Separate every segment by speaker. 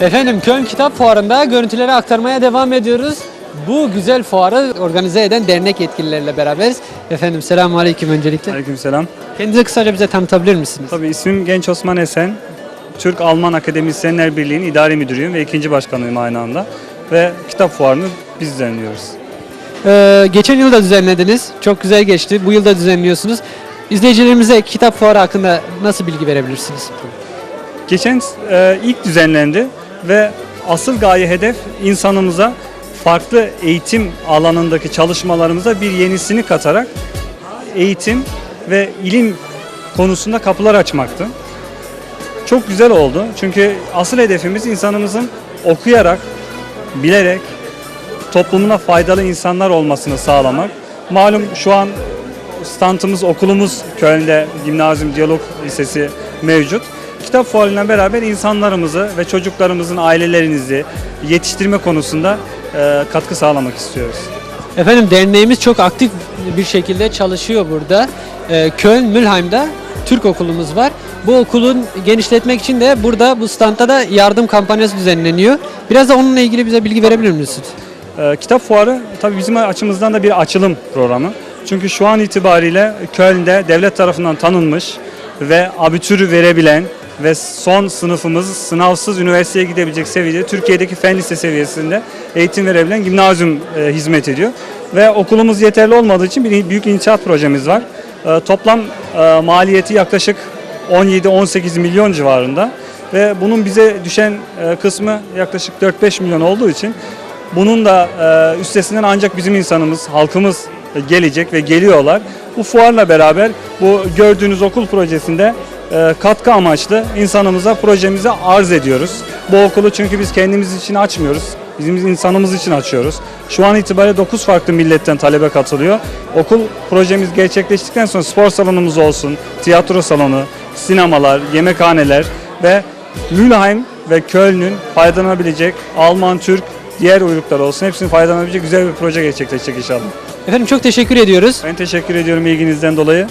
Speaker 1: Efendim Köln Kitap Fuarı'nda görüntüleri aktarmaya devam ediyoruz. Bu güzel fuarı organize eden dernek yetkilileriyle beraberiz. Efendim selamun aleyküm öncelikle.
Speaker 2: Aleykümselam.
Speaker 1: Kendinizi kısaca bize tanıtabilir misiniz?
Speaker 2: Tabii ismim Genç Osman Esen. Türk-Alman Akademisyenler Birliği'nin idari müdürüyüm ve ikinci başkanıyım aynı anda. Ve kitap fuarını biz düzenliyoruz.
Speaker 1: Ee, geçen yıl da düzenlediniz. Çok güzel geçti. Bu yıl da düzenliyorsunuz. İzleyicilerimize kitap fuarı hakkında nasıl bilgi verebilirsiniz?
Speaker 2: Geçen e, ilk düzenlendi ve asıl gaye hedef insanımıza farklı eğitim alanındaki çalışmalarımıza bir yenisini katarak eğitim ve ilim konusunda kapılar açmaktı. Çok güzel oldu. Çünkü asıl hedefimiz insanımızın okuyarak, bilerek toplumuna faydalı insanlar olmasını sağlamak. Malum şu an standımız, okulumuz Köln'de Gimnazyum Diyalog Lisesi mevcut. Kitap fuarıyla beraber insanlarımızı ve çocuklarımızın ailelerinizi yetiştirme konusunda e, katkı sağlamak istiyoruz.
Speaker 1: Efendim derneğimiz çok aktif bir şekilde çalışıyor burada. Ee, Köln Mülheim'da Türk okulumuz var. Bu okulun genişletmek için de burada bu standta da yardım kampanyası düzenleniyor. Biraz da onunla ilgili bize bilgi verebilir misiniz?
Speaker 2: Ee, kitap fuarı tabii bizim açımızdan da bir açılım programı. Çünkü şu an itibariyle Köln'de devlet tarafından tanınmış ve abitürü verebilen ve son sınıfımız sınavsız üniversiteye gidebilecek seviyede Türkiye'deki fen lise seviyesinde eğitim verebilen gimnazyum e, hizmet ediyor. Ve okulumuz yeterli olmadığı için bir büyük inşaat projemiz var. E, toplam e, maliyeti yaklaşık 17-18 milyon civarında ve bunun bize düşen e, kısmı yaklaşık 4-5 milyon olduğu için bunun da e, üstesinden ancak bizim insanımız, halkımız e, gelecek ve geliyorlar. Bu fuarla beraber bu gördüğünüz okul projesinde katkı amaçlı insanımıza projemizi arz ediyoruz. Bu okulu çünkü biz kendimiz için açmıyoruz. Bizim insanımız için açıyoruz. Şu an itibariyle 9 farklı milletten talebe katılıyor. Okul projemiz gerçekleştikten sonra spor salonumuz olsun, tiyatro salonu, sinemalar, yemekhaneler ve Mülheim ve Köln'ün faydalanabilecek Alman, Türk, diğer uyruklar olsun hepsinin faydalanabilecek güzel bir proje gerçekleşecek inşallah.
Speaker 1: Efendim çok teşekkür ediyoruz.
Speaker 2: Ben teşekkür ediyorum ilginizden dolayı.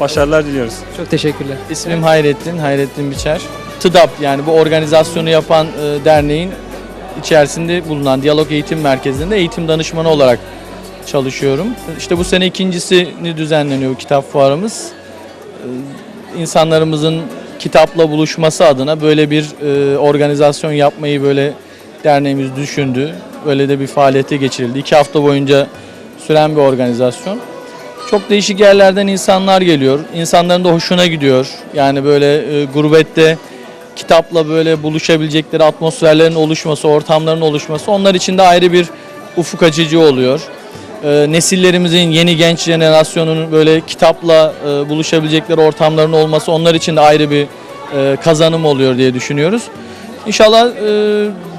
Speaker 2: Başarılar diliyoruz.
Speaker 1: Çok teşekkürler.
Speaker 3: İsmim Hayrettin, Hayrettin Biçer. TDAP yani bu organizasyonu yapan e, derneğin içerisinde bulunan Diyalog Eğitim Merkezi'nde eğitim danışmanı olarak çalışıyorum. İşte bu sene ikincisini düzenleniyor kitap fuarımız. E, İnsanlarımızın kitapla buluşması adına böyle bir e, organizasyon yapmayı böyle derneğimiz düşündü. Böyle de bir faaliyete geçirildi. İki hafta boyunca süren bir organizasyon. Çok değişik yerlerden insanlar geliyor. İnsanların da hoşuna gidiyor. Yani böyle e, gurbette kitapla böyle buluşabilecekleri atmosferlerin oluşması, ortamların oluşması onlar için de ayrı bir ufuk açıcı oluyor. E, nesillerimizin yeni genç jenerasyonunun böyle kitapla e, buluşabilecekleri ortamların olması onlar için de ayrı bir e, kazanım oluyor diye düşünüyoruz. İnşallah e,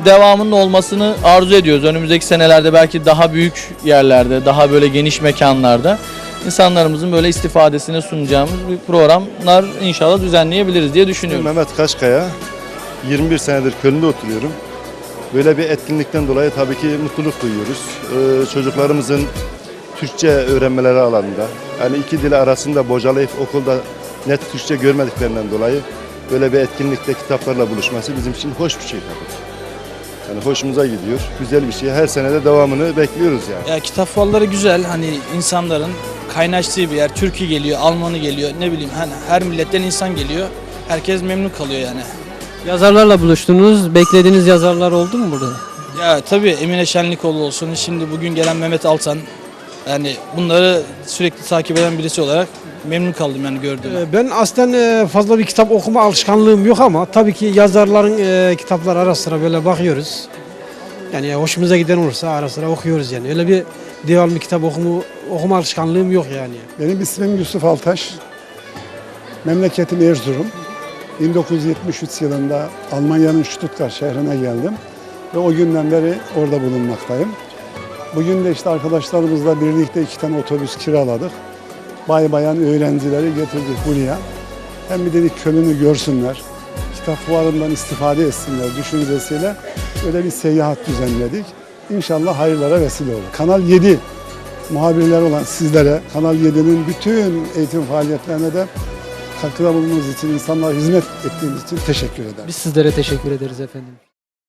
Speaker 3: devamının olmasını arzu ediyoruz. Önümüzdeki senelerde belki daha büyük yerlerde, daha böyle geniş mekanlarda insanlarımızın böyle istifadesine sunacağımız bir programlar inşallah düzenleyebiliriz diye düşünüyorum.
Speaker 4: Mehmet Kaşkaya, 21 senedir Köln'de oturuyorum. Böyle bir etkinlikten dolayı tabii ki mutluluk duyuyoruz. Ee, çocuklarımızın Türkçe öğrenmeleri alanında, yani iki dil arasında bocalayıp okulda net Türkçe görmediklerinden dolayı böyle bir etkinlikte kitaplarla buluşması bizim için hoş bir şey tabii. Yani hoşumuza gidiyor, güzel bir şey. Her senede devamını bekliyoruz yani.
Speaker 5: Ya kitap fuarları güzel. Hani insanların kaynaştığı bir yer. Türkiye geliyor, Almanı geliyor. Ne bileyim hani her milletten insan geliyor. Herkes memnun kalıyor yani.
Speaker 1: Yazarlarla buluştunuz. Beklediğiniz yazarlar oldu mu burada?
Speaker 5: Ya tabii Emine Şenlikoğlu olsun. Şimdi bugün gelen Mehmet Altan. Yani bunları sürekli takip eden birisi olarak memnun kaldım yani gördüğüme.
Speaker 6: Ee, Ben aslen e, fazla bir kitap okuma alışkanlığım yok ama tabii ki yazarların e, kitapları ara sıra böyle bakıyoruz. Yani hoşumuza giden olursa ara sıra okuyoruz yani. Öyle bir devamlı kitap okuma, okuma alışkanlığım yok yani.
Speaker 7: Benim ismim Yusuf Altaş. Memleketim Erzurum. 1973 yılında Almanya'nın Stuttgart şehrine geldim. Ve o günden beri orada bulunmaktayım. Bugün de işte arkadaşlarımızla birlikte iki tane otobüs kiraladık. Bay bayan öğrencileri getirdik buraya. Hem bir dedik Köln'ü görsünler, kitap fuarından istifade etsinler düşüncesiyle böyle bir seyahat düzenledik. İnşallah hayırlara vesile olur. Kanal 7 muhabirler olan sizlere, Kanal 7'nin bütün eğitim faaliyetlerine de katkıda bulunduğunuz için, insanlara hizmet ettiğiniz için teşekkür ederim.
Speaker 1: Biz sizlere teşekkür ederiz efendim.